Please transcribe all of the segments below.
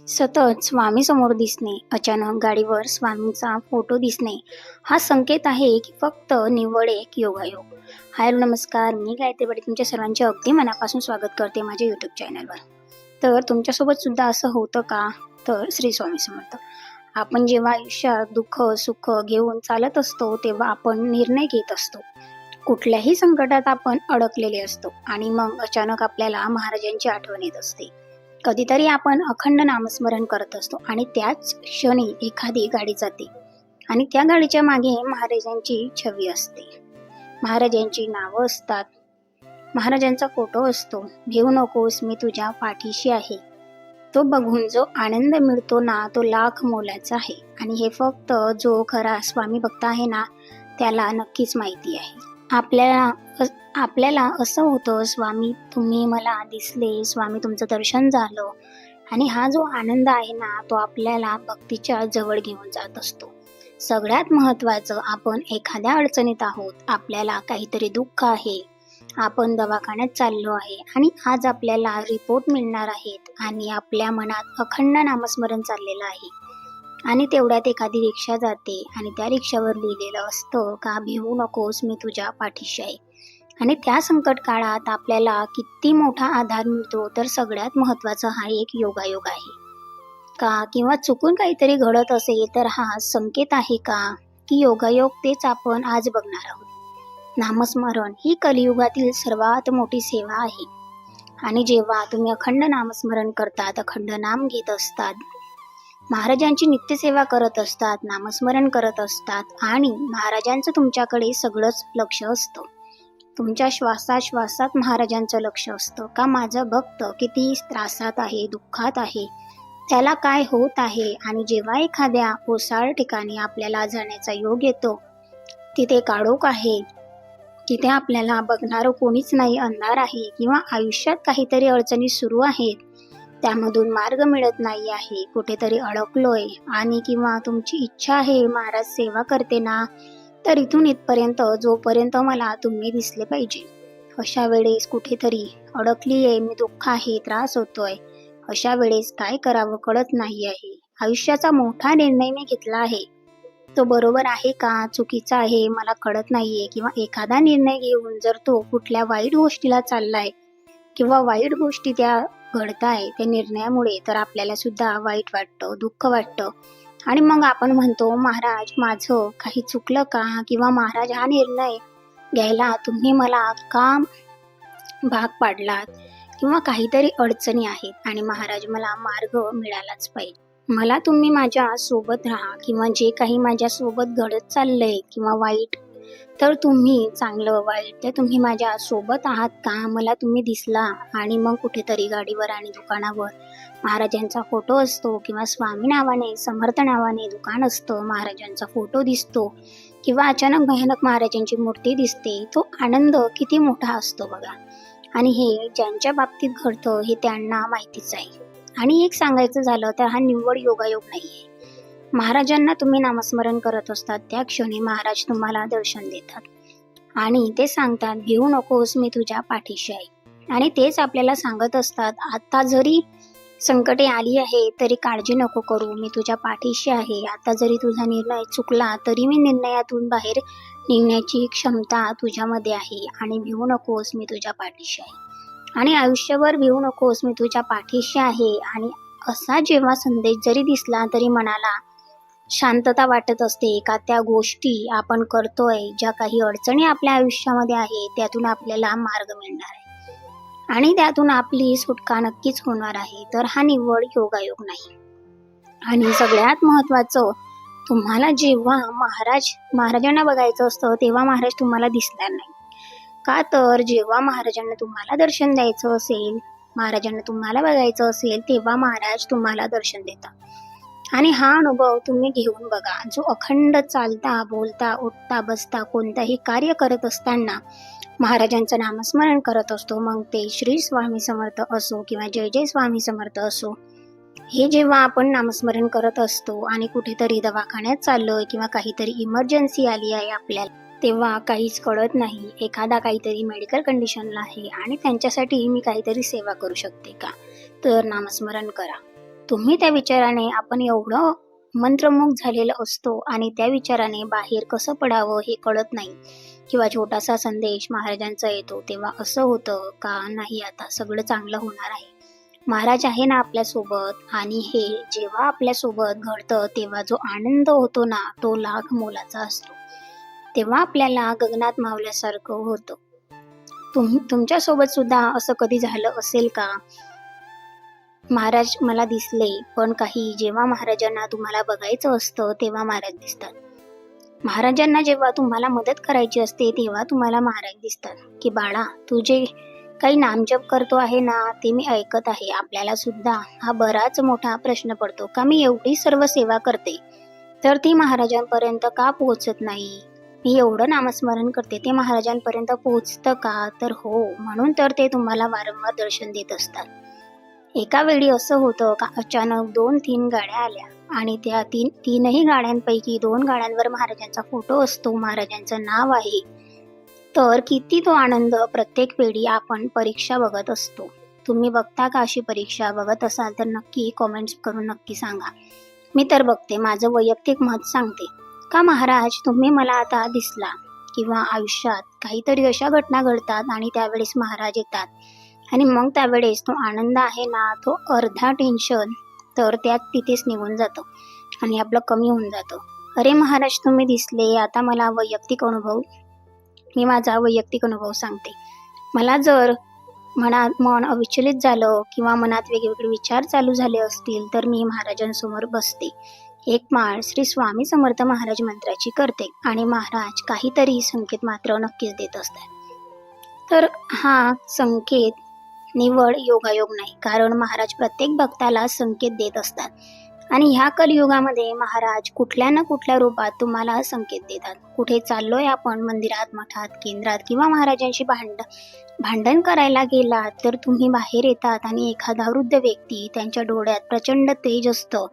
सतत स्वामी समोर दिसणे अचानक गाडीवर स्वामींचा फोटो दिसणे हा संकेत आहे की फक्त निवड एक योगायोग. हाय नमस्कार. मी गायत्री बडे तुमच्या सर्वांचे अगदी मनापासून स्वागत करते माझ्या यूट्यूब चॅनलवर तर तुमच्यासोबत सुद्धा असं होतं का? तर श्री स्वामी समर्थ. आपण जेव्हा आयुष्यात दुःख सुख घेऊन चालत असतो तेव्हा आपण निर्णय घेत असतो. कुठल्याही संकटात आपण अडकलेले असतो आणि मग अचानक आपल्याला महाराजांची आठवण येत असते. कधीतरी आपण अखंड नामस्मरण करत असतो आणि त्याच क्षणी एखादी गाडी जाते आणि त्या गाडीच्या मागे महाराजांची छवी असते. महाराजांची नावं असतात. महाराजांचा फोटो असतो. घेऊ नकोस मी तुझ्या पाठीशी आहे. तो बघून जो आनंद मिळतो ना तो लाख मोलाचा आहे. आणि हे फक्त जो खरा स्वामी भक्त आहे ना त्याला नक्कीच माहिती आहे. आपल्याला आपल्याला असं होतं स्वामी तुम्ही मला दिसले स्वामी तुमचं दर्शन झालं. आणि हा जो आनंद आहे ना तो आपल्याला भक्तीच्या जवळ घेऊन जात असतो. सगळ्यात महत्त्वाचं आपण एखाद्या अडचणीत आहोत आपल्याला काहीतरी दुःख आहे आपण दवाखान्यात चाललो आहे आणि आज आपल्याला रिपोर्ट मिळणार आहेत आणि आपल्या मनात अखंड नामस्मरण चाललेलं आहे. आणि तेवढ्यात एखादी रिक्षा जाते आणि त्या रिक्षावर लिहिलेलं असतं का भिवू नकोस मी तुझ्या पाठीशी आहे. आणि त्या संकट काळात आपल्याला किती मोठा आधार मिळतो तर सगळ्यात महत्त्वाचा हा एक योगायोग आहे. का? किंवा चुकून काहीतरी घडत असेल तर हा संकेत आहे का? की योगायोग तेच आपण आज बघणार आहोत. नामस्मरण ही कलियुगातील सर्वात मोठी सेवा आहे. आणि जेव्हा तुम्ही अखंड नामस्मरण करतात अखंड नाम घेत असतात महाराजांची नित्यसेवा करत असतात नामस्मरण करत असतात आणि महाराजांचं तुमच्याकडे सगळंच लक्ष असतं. तुमच्या श्वासाश्वासात महाराजांचं लक्ष असतं. का माझं भक्त किती त्रासात आहे दुःखात आहे? त्याला काय होत आहे? आणि जेव्हा एखाद्या ओसाळ ठिकाणी आपल्याला जाण्याचा योग येतो तिथे काळोख आहे. तिथे आपल्याला बघणारं कोणीच नाही अंधार आहे किंवा आयुष्यात काहीतरी अडचणी सुरू आहेत. त्यामधून मार्ग मिळत नाही आहे. कुठेतरी अडकलोय. आणि किंवा तुमची इच्छा आहे महाराज सेवा करते ना? तर इथून इथपर्यंत जोपर्यंत मला तुम्ही दिसले पाहिजे. अशा वेळेस कुठेतरी अडकली आहे मी दुःख आहे त्रास होतोय. अशा वेळेस काय करावं कळत नाही आहे आयुष्याचा मोठा निर्णय मी घेतला आहे. तो बरोबर आहे का चुकीचा आहे मला कळत नाहीये. किंवा एखादा निर्णय घेऊन जर तो कुठल्या वाईट गोष्टीला चाललाय किंवा वाईट गोष्टी त्या घडताय त्या निर्णयामुळे तर आपल्याला सुद्धा वाईट वाटतं दुःख वाटतं. आणि मग आपण म्हणतो महाराज माझं काही चुकलं का? किंवा महाराज हा निर्णय घ्यायला तुम्ही मला का भाग पाडलात? किंवा काहीतरी अडचणी आहेत आणि महाराज मला मार्ग मिळालाच पाहिजे. मला तुम्ही माझ्या सोबत राहा. किंवा जे काही माझ्या सोबत घडत चाललंय किंवा वाईट तर तुम्ही चांगलं वाईट ते तुम्ही माझ्या सोबत आहात का? मला तुम्ही दिसला आणि मग कुठेतरी गाडीवर आणि दुकानावर. महाराजांचा फोटो असतो किंवा स्वामी नावाने समर्थ नावाने दुकान असतं महाराजांचा फोटो दिसतो किंवा अचानक भयानक महाराजांची मूर्ती दिसते. तो आनंद किती मोठा असतो बघा. आणि हे ज्यांच्या बाबतीत घडतं हे त्यांना माहितीच आहे. आणि एक सांगायचं झालं तर हा निव्वळ योगायोग नाही आहे महाराजांना तुम्ही नामस्मरण करत असतात त्या क्षणी महाराज तुम्हाला दर्शन देतात. आणि ते सांगतात भिवू नकोस मी तुझ्या पाठीशी आहे. आणि तेच आपल्याला सांगत असतात आता जरी संकटे आली आहे तरी काळजी नको करू मी तुझ्या पाठीशी आहे. आता जरी तुझा निर्णय चुकला तरी मी निर्णयातून बाहेर निघण्याची क्षमता तुझ्यामध्ये आहे. आणि भिवू नकोस मी तुझ्या पाठीशी आहे. आणि आयुष्यभर भिवू नकोस मी तुझ्या पाठीशी आहे. आणि असा जेव्हा संदेश जरी दिसला तरी मनाला शांतता वाटत असते का त्या गोष्टी आपण करतोय ज्या काही अडचणी आपल्या आयुष्यामध्ये आहे त्यातून आपल्याला मार्ग मिळणार आहे. आणि त्यातून आपली सुटका नक्कीच होणार आहे तर हा निव्वळ योगायोग नाही. आणि सगळ्यात महत्वाचं तुम्हाला जेव्हा महाराज महाराजांना बघायचं असतं तेव्हा महाराज तुम्हाला दिसणार नाही. का तर जेव्हा महाराजांना तुम्हाला दर्शन द्यायचं असेल महाराजांना तुम्हाला बघायचं असेल तेव्हा महाराज तुम्हाला दर्शन देतात. आणि हा अनुभव तुम्ही घेऊन बघा. जो अखंड चालता बोलता उठता बसता कोणताही कार्य करत असताना महाराजांचं नामस्मरण करत असतो. मग ते श्री स्वामी समर्थ असो किंवा जय जय स्वामी समर्थ असो हे जेव्हा आपण नामस्मरण करत असतो आणि कुठेतरी दवाखान्यात चाललोय किंवा काहीतरी इमर्जन्सी आली आहे आपल्याला तेव्हा काहीच कळत नाही एखादा काहीतरी मेडिकल कंडिशनला आहे आणि त्यांच्यासाठी मी काहीतरी सेवा करू शकते का? तर नामस्मरण करा. तुम्ही त्या विचाराने आपण एवढं मंत्रमुग्ध झालेलं असतो आणि त्या विचाराने बाहेर कसं पडावं हे कळत नाही. किंवा छोटासा संदेश महाराजांचा येतो तेव्हा असं होतं का? नाही आता सगळं चांगलं होणार आहे. महाराज आहे ना आपल्यासोबत आणि हे जेव्हा आपल्यासोबत घडतं तेव्हा जो आनंद होतो ना तो लाख मोलाचा असतो. तेव्हा आपल्याला गगनात मावल्यासारखं होतं. तुम तुमच्यासोबत सुद्धा असं कधी झालं असेल का? महाराज मला दिसले पण काही जेव्हा महाराजांना तुम्हाला बघायचं असतं तेव्हा महाराज दिसतात. महाराजांना जेव्हा तुम्हाला मदत करायची असते तेव्हा तुम्हाला महाराज दिसतात. की बाळा तू जे काही नामजप करतो आहे ना ते मी ऐकत आहे. आपल्याला सुद्धा हा बराच मोठा प्रश्न पडतो का मी एवढी सर्व सेवा करते? तर ती महाराजांपर्यंत का पोहोचत नाही? मी एवढं नामस्मरण करते ते महाराजांपर्यंत पोहोचतं का? तर हो म्हणून तर ते तुम्हाला वारंवार दर्शन देत असतात. एका वेळी असं होतं का अचानक दोन तीन गाड्या आल्या आणि त्या तीन तीनही गाड्यांपैकी दोन गाड्यांवर महाराजांचा फोटो असतो महाराजांचं नाव आहे. तर किती तो आनंद प्रत्येक वेळी आपण परीक्षा बघत असतो. तुम्ही बघता का अशी परीक्षा? बघत असाल तर नक्की कॉमेंट्स करून नक्की सांगा. मी तर बघते माझं वैयक्तिक मत सांगते. का महाराज तुम्ही मला आता दिसला किंवा आयुष्यात काहीतरी अशा घटना घडतात आणि त्यावेळेस महाराज येतात. आणि मग त्यावेळेस तो आनंद आहे ना तो अर्धा टेन्शन तर त्यात तिथेच निघून जातो आणि आपलं कमी होऊन जातं. अरे महाराज तुम्ही दिसले आता मला वैयक्तिक अनुभव मी माझा वैयक्तिक अनुभव सांगते. मला जर मनात मन अविचलित झालं किंवा मनात वेगवेगळे विचार चालू झाले असतील तर मी महाराजांसमोर बसते. एक माळ श्री स्वामी समर्थ महाराज मंत्राची करते आणि महाराज काहीतरी संकेत मात्र नक्कीच देत असतात. तर हा संकेत निवड योगायोग नाही कारण महाराज प्रत्येक भक्ताला संकेत देत असतात. आणि ह्या कलियुगामध्ये महाराज कुठल्या ना कुठल्या रूपात तुम्हाला संकेत देतात. कुठे चाललोय आपण मंदिरात मठात केंद्रात किंवा महाराजांशी भांड भांडण करायला गेलात तर तुम्ही बाहेर येतात आणि एखादा वृद्ध व्यक्ती त्यांच्या डोळ्यात प्रचंड तेज असतं.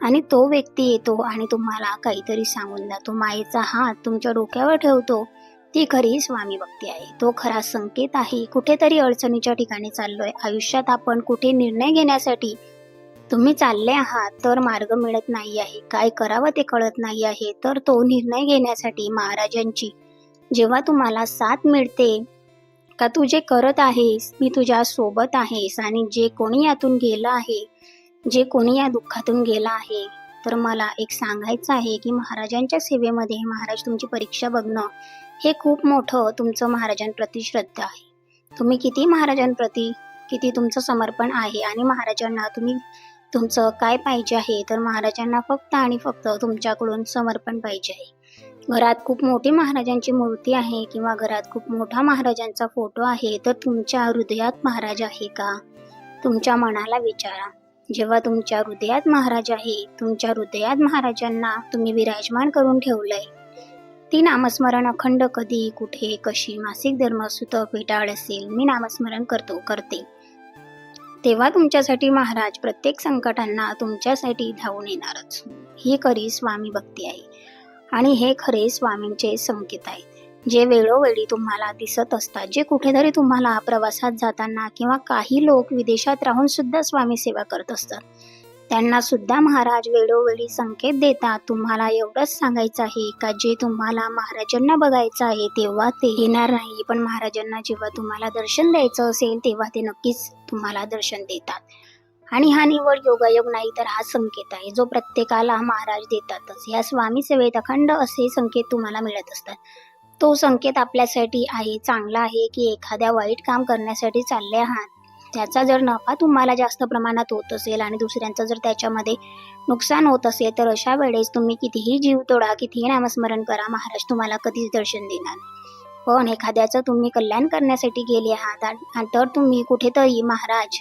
आणि तो व्यक्ती येतो आणि तुम्हाला काहीतरी सांगून जातो. मायेचा हात तुमच्या डोक्यावर ठेवतो. ती खरी स्वामी भक्ती आहे. तो खरा संकेत आहे. कुठेतरी अडचणीच्या ठिकाणी चाललोय. आयुष्यात आपण कुठे निर्णय घेण्यासाठी तुम्ही चालले आहात तर मार्ग मिळत नाही आहे. काय करावं ते कळत नाही आहे. तर तो निर्णय घेण्यासाठी महाराजांची जेव्हा तुम्हाला साथ मिळते का तू जे करत आहेस मी तुझ्या सोबत आहेस आणि जे कोणी यातून गेलं आहे जे कोणी या दुःखातून गेला आहे तर मला एक सांगायचं आहे की महाराजांच्या सेवेमध्ये महाराज तुमची परीक्षा बघणं हे खूप मोठं तुमचं महाराजांप्रती श्रद्धा आहे. तुम्ही किती महाराजांप्रती किती तुमचं समर्पण आहे आणि महाराजांना तुम्ही तुमचं काय पाहिजे आहे तर महाराजांना फक्त आणि फक्त तुमच्याकडून समर्पण पाहिजे आहे. घरात खूप मोठी महाराजांची मूर्ती आहे किंवा घरात खूप मोठा महाराजांचा फोटो आहे तर तुमच्या हृदयात महाराज आहे का? तुमच्या मनाला विचारा. जेव्हा तुमच्या हृदयात महाराज आहे तुमच्या हृदयात महाराजांना तुम्ही विराजमान करून ठेवलंय ती नामस्मरण अखंड कधी कुठे कशी मासिक धर्म सुत फेटाळ असेल मी नामस्मरण करतो करते. तेव्हा तुमच्यासाठी महाराज प्रत्येक संकटांना तुमच्यासाठी धावून येणारच. ही खरी स्वामी भक्ती आहे. आणि हे खरे स्वामींचे संकेत आहेत. जे वेळोवेळी तुम्हाला दिसत असतात जे कुठेतरी तुम्हाला प्रवासात जाताना किंवा काही लोक विदेशात राहून सुद्धा स्वामी सेवा करत असतात. त्यांना सुद्धा महाराज वेळोवेळी संकेत देतात. तुम्हाला एवढंच सांगायचं आहे का? जे तुम्हाला महाराजांना बघायचं आहे तेव्हा ते येणार नाही. पण महाराजांना जेव्हा तुम्हाला दर्शन द्यायचं असेल तेव्हा ते नक्कीच तुम्हाला दर्शन देतात. आणि हा निवड योगायोग नाही तर हा संकेत आहे. जो प्रत्येकाला महाराज देतातच. या स्वामी सेवेत अखंड असे संकेत तुम्हाला मिळत असतात. तो संकेत आपल्यासाठी आहे चांगला आहे की एखाद्या वाईट काम करण्यासाठी चालले आहात. त्याचा जर नफा तुम्हाला जास्त प्रमाणात होत असेल आणि दुसऱ्यांचं जर त्याच्यामध्ये नुकसान होत असेल तर अशा वेळेस तुम्ही कितीही जीव तोडा कितीही नामस्मरण करा महाराज तुम्हाला कधीच दर्शन देणार पण एखाद्याचं तुम्ही कल्याण करण्यासाठी गेले आहात तर तुम्ही कुठेतरी महाराज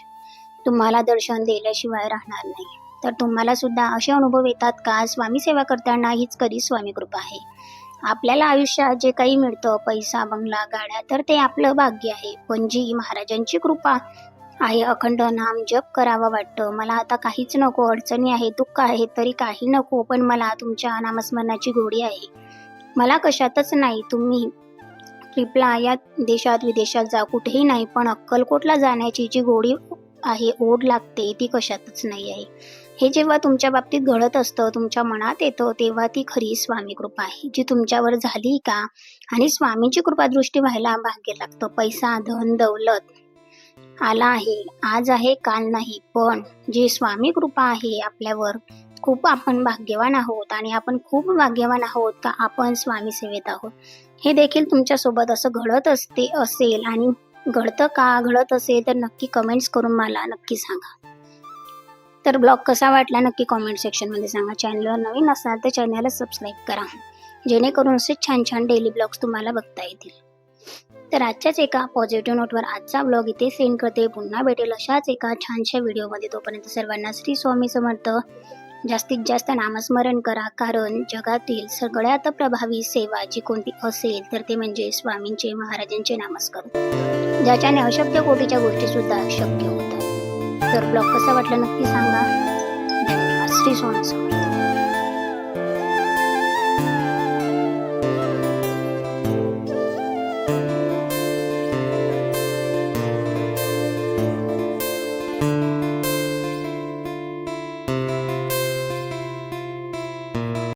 तुम्हाला दर्शन दिल्याशिवाय राहणार नाही. तर तुम्हाला सुद्धा असे अनुभव येतात का? स्वामी सेवा करताना हीच कधी स्वामी कृपा आहे. आपल्याला आयुष्यात जे काही मिळतं पैसा बंगला गाड्या तर ते आपलं भाग्य आहे. पण जी महाराजांची कृपा आहे अखंड नाम जप करावं वाटतं. मला आता काहीच नको अडचणी आहे दुःख आहे तरी काही नको पण मला तुमच्या नामस्मरणाची गोडी आहे. मला कशातच नाही तुम्ही ट्रिपला या देशात विदेशात जा कुठेही नाही पण अक्कलकोटला जाण्याची जी गोडी आहे ओढ लागते ती कशातच नाही आहे. हे जेव्हा तुमच्या बाबतीत घडत असतं तुमच्या मनात येतं तेव्हा ती खरी स्वामी कृपा आहे जी तुमच्यावर झाली का? आणि स्वामीची कृपादृष्टी व्हायला भाग्य लागतं. पैसा धन दौलत आला आहे. आज आहे काल नाही. पण जी स्वामी कृपा आहे आपल्यावर खूप आपण भाग्यवान आहोत आणि आपण खूप भाग्यवान आहोत का आपण स्वामी सेवेत आहोत. हे देखील तुमच्यासोबत असं घडत असते असेल आणि घडतं का? घडत असेल तर नक्की कमेंट्स करून मला नक्की सांगा. तर ब्लॉग कसा वाटला नक्की कॉमेंट सेक्शनमध्ये सांगा. चॅनलवर नवीन असाल तर चॅनलला सबस्क्राईब करा. जेणेकरून असे छान छान डेली ब्लॉग्स तुम्हाला बघता येतील. तर आजच्याच एका पॉझिटिव्ह नोटवर आजचा ब्लॉग इथे सेंड करते. पुन्हा भेटेल अशाच एका छानशा व्हिडिओमध्ये तोपर्यंत सर्वांना श्री स्वामी समर्थ. जास्तीत जास्त नामस्मरण करा. कारण जगातील सगळ्यात प्रभावी सेवा जी कोणती असेल तर ते म्हणजे स्वामींचे महाराजांचे नामस्कर. ज्याच्याने अशक्य कोटीच्या गोष्टी सुद्धा शक्य होतात. तर ब्लॉग कसा वाटला नक्की सांगा. धन्यवाद. श्री स्वामी समर्थ.